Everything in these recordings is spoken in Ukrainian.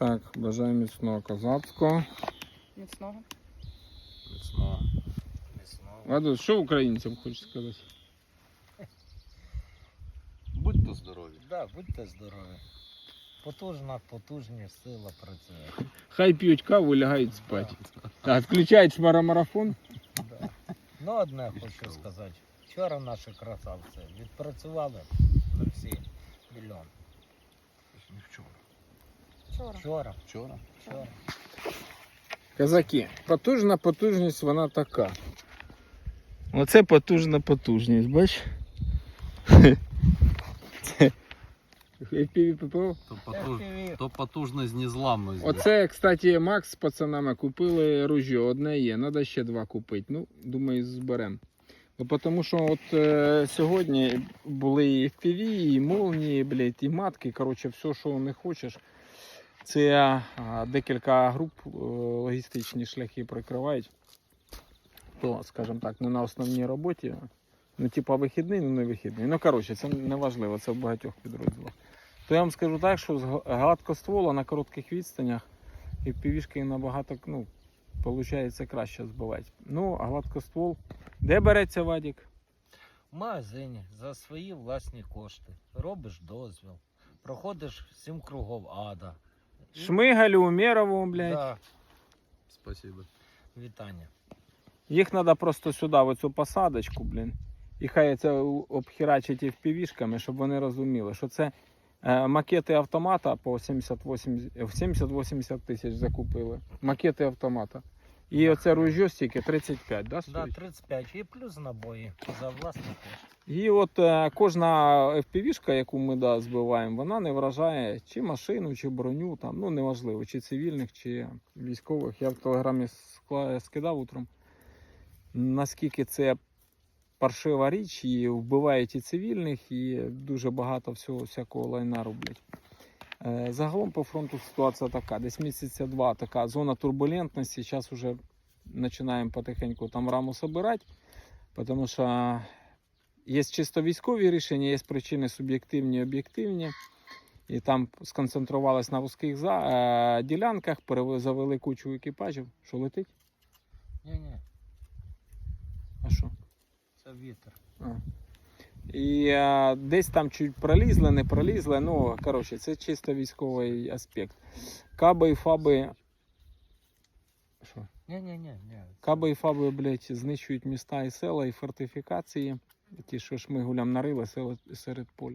Так, бажаю міцного козацького. Міцного. Міцного. Міцного. Ладно, що українцям хочеш сказати? Будьте здорові. Да, будьте здорові. Потужна, потужні сила працює. Хай п'ють каву і лягають спати. А включають шмарамарафон. Да. Ну, одне хочу сказати. Вчора наші красавці відпрацювали на всі мільйон. Не вчора. Вчора. Вчора, Вчора? вчора. Казаки, потужна потужність вона така. Оце потужна потужність, бач? То, потуж... То потужність незламності. Оце, кстати, Макс з пацанами купили ружьо, одне є, треба ще два купити. Ну, думаю, зберемо. Ну, тому що от е, сьогодні були і FPV, і молнії, блядь, і матки, коротше, все, що не хочеш. Це декілька груп е, логістичні шляхи прикривають. То, скажімо так, не на основній роботі. Ну, типа вихідний, ну не вихідний. Ну, коротше, це не важливо, це в багатьох підрозділах. То я вам скажу так, що з гладкоствола на коротких відстанях і півішки набагато ну, виходить краще збивати. Ну, а гладкоствол. Де береться Вадік? В магазині за свої власні кошти. Робиш дозвіл. Проходиш сім кругов ада. Шмигалю, Умєрову, блядь. Да, Спасибо. вітання. Їх треба просто сюди, в цю посадочку, блін. І хай це обхерачить впівішками, щоб вони розуміли, що це е, макети автомата по 70-80 е, в 70-80 тисяч закупили. Макети автомата. І оце ружьо стільки 35, да, Да, 35 і плюс набої за власні кошти. І от е, кожна FPV-шка, яку ми да, збиваємо, вона не вражає чи машину, чи броню, там, ну неважливо, чи цивільних, чи військових. Я в телеграмі скидав утром, наскільки це паршива річ, і вбивають і цивільних, і дуже багато всього всякого лайна роблять. Е, Загалом по фронту ситуація така. Десь місяця два така зона турбулентності. Зараз вже починаємо потихеньку там раму собирати, тому що Є чисто військові рішення, є причини суб'єктивні і об'єктивні. І там сконцентрувалися на вузьких за, е, ділянках, завели кучу екіпажів. Що летить? Ні-ні, А що? це вітер. А. І е, десь там чуть пролізли, не пролізли. Ну, коротше, це чисто військовий аспект. Каби і фаби. Що? Ні-ні-ні. ні. Каби і фаби, блядь, знищують міста і села, і фортифікації. Ті, що шмигулям нарили села серед поль.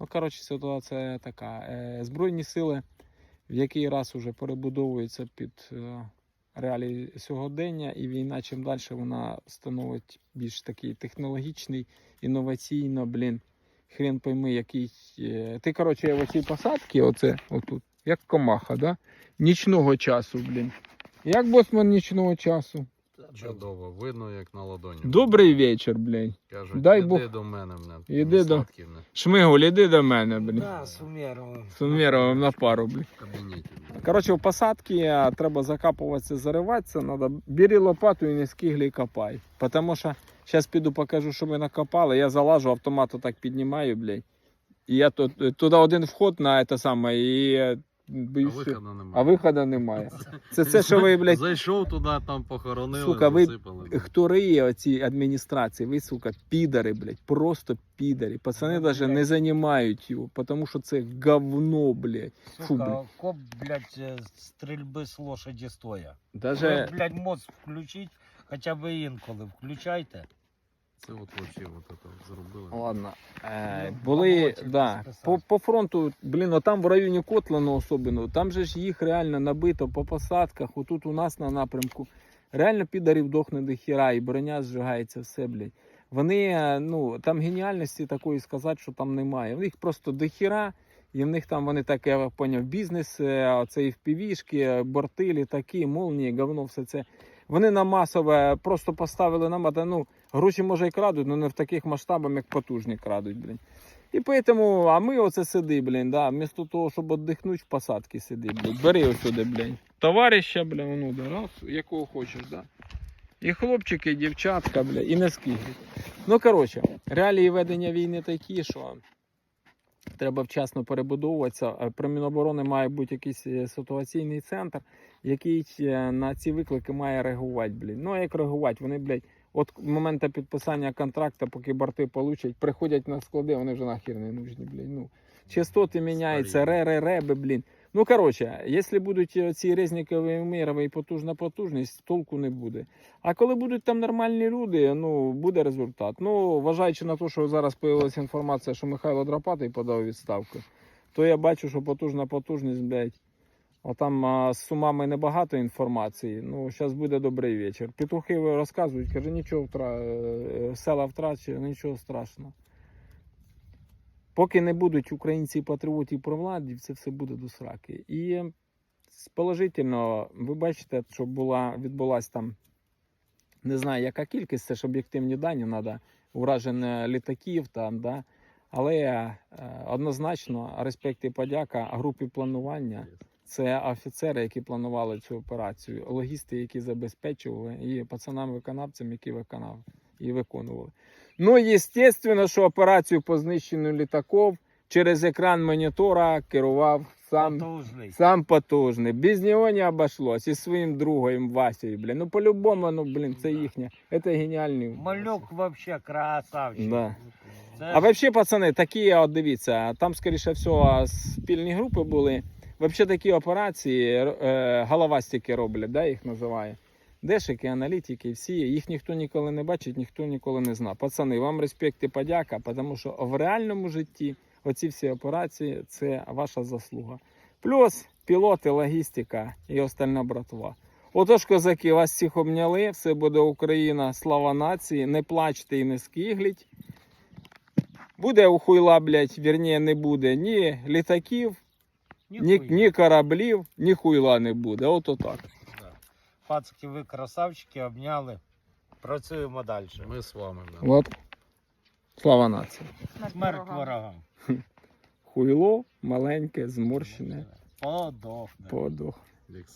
Ну, коротше, ситуація така. Е, Збройні сили в який раз уже перебудовуються під е, реалії сьогодення, і війна чим далі вона становить більш такий технологічний, інноваційно, блін. Хрен пойми, який. е, Ти, коротше, в оцій посадці, оце, отут, як комаха, да? Нічного часу, блін. Як босман нічного часу? Чудово, видно, як на ладоні. Добрий вечір, блін. Кажуть, Дай іди Бог- до мене, мене. Іди до- Шмигуль, іди до мене, блін. Да, сумірував. З на пару, кабінеті. Коротше, в посадці а, треба закапуватися, зариватися, треба. Бери лопату і не скиглі копай. Тому що зараз піду покажу, що ми накопали. Я залажу, автомат так піднімаю, блядь. І я тут, туди один вход на це саме, і е, А боюсь, виходу немає. а виходу немає. Це це, що ви, блядь, Зайшов туди, там похоронили, Сука, ви- засипали. хто риє оці адміністрації, ви, сука, підари, блядь, просто підари. Пацани навіть не займають його, тому що це говно, блядь. Фу, Сука, блядь. коп, блядь, е, стрільби з лошаді стоя. Даже... Ви, блядь, мозг включіть, хоча б інколи включайте. Це от вообще от це зробили. Ладно. Е, Ну, були, да, по, по фронту, блін, ну там в районі Котлану особливо, там же ж їх реально набито по посадках, отут у нас на напрямку. Реально підарів дохне до хіра, і броня зжигається, все, блядь. Вони, е, ну, там геніальності такої сказати, що там немає. В них просто до хіра, і в них там вони так, я поняв, бізнес, е, оце і впівішки, борти, літаки, молнії, говно, все це. Вони на масове просто поставили на мата. Ну, гроші може і крадуть, але не в таких масштабах, як потужні крадуть, блін. І поэтому, а ми оце сиди, блін, да, вмісто того, щоб віддихнути, в посадці сиди, блін. Бери ось сюди, блін. Товариша, блін, ну, да, раз, якого хочеш, да. І хлопчики, і дівчатка, бля, і скиглять. Ну, коротше, реалії ведення війни такі, що Треба вчасно перебудовуватися. Е, При Міноборони має бути якийсь е, ситуаційний центр, який е, на ці виклики має реагувати. Блін. Ну а як реагувати? Вони, блядь, от моменту підписання контракту, поки борти получать, приходять на склади, вони вже нахер не нужні, блін. Ну, частоти міняються, Старі. ре ре реби блін. Ну, коротше, якщо будуть е, ці резникові мірові і потужна потужність, толку не буде. А коли будуть там нормальні люди, ну буде результат. Ну, вважаючи на те, що зараз з'явилася інформація, що Михайло Драпатий подав відставку, то я бачу, що потужна потужність, блядь. А там а, з сумами небагато інформації. Ну, зараз буде добрий вечір. Петухи розказують, каже, нічого втра... е, села втрачені, нічого страшного. Поки не будуть українці патріотів про владі, це все буде до сраки. І з положительного, ви бачите, що була, відбулася там, не знаю, яка кількість, це ж об'єктивні дані, треба ураження літаків там, да. Але е, однозначно респект і подяка групі планування. Це офіцери, які планували цю операцію, логісти, які забезпечували, і пацанам-виконавцям, які виконали і виконували. Ну, звісно, що операцію по знищенню літаків через екран монітора керував сам, Потужний. сам потужний. Без нього не обошлось. І своїм другом Васею, блін. Ну, по-любому, ну, блін, це їхня. Це геніальний. Малюк вообще красавчик. Да. Це А взагалі, пацани, такі, от дивіться, там, скоріше всього, спільні групи були. Взагалі такі операції е, головастики роблять, да, їх називає. Дешики, аналітики, всі, їх ніхто ніколи не бачить, ніхто ніколи не знає. Пацани, вам респект і подяка, тому що в реальному житті оці всі операції це ваша заслуга. Плюс пілоти, логістика і остальна братва. Отож, козаки, вас всіх обняли, все буде Україна, слава нації, не плачте і не скигліть. Буде у хуйла, блядь, вірніше, не буде ні літаків, ні, ні кораблів, ні хуйла не буде. Ото так. Пацки, ви красавчики, обняли. Працюємо далі. Ми з вами. Да. От. Слава нації. Смерть ворогам. Хуйло маленьке, зморщене, Подохне. подох. Лекс.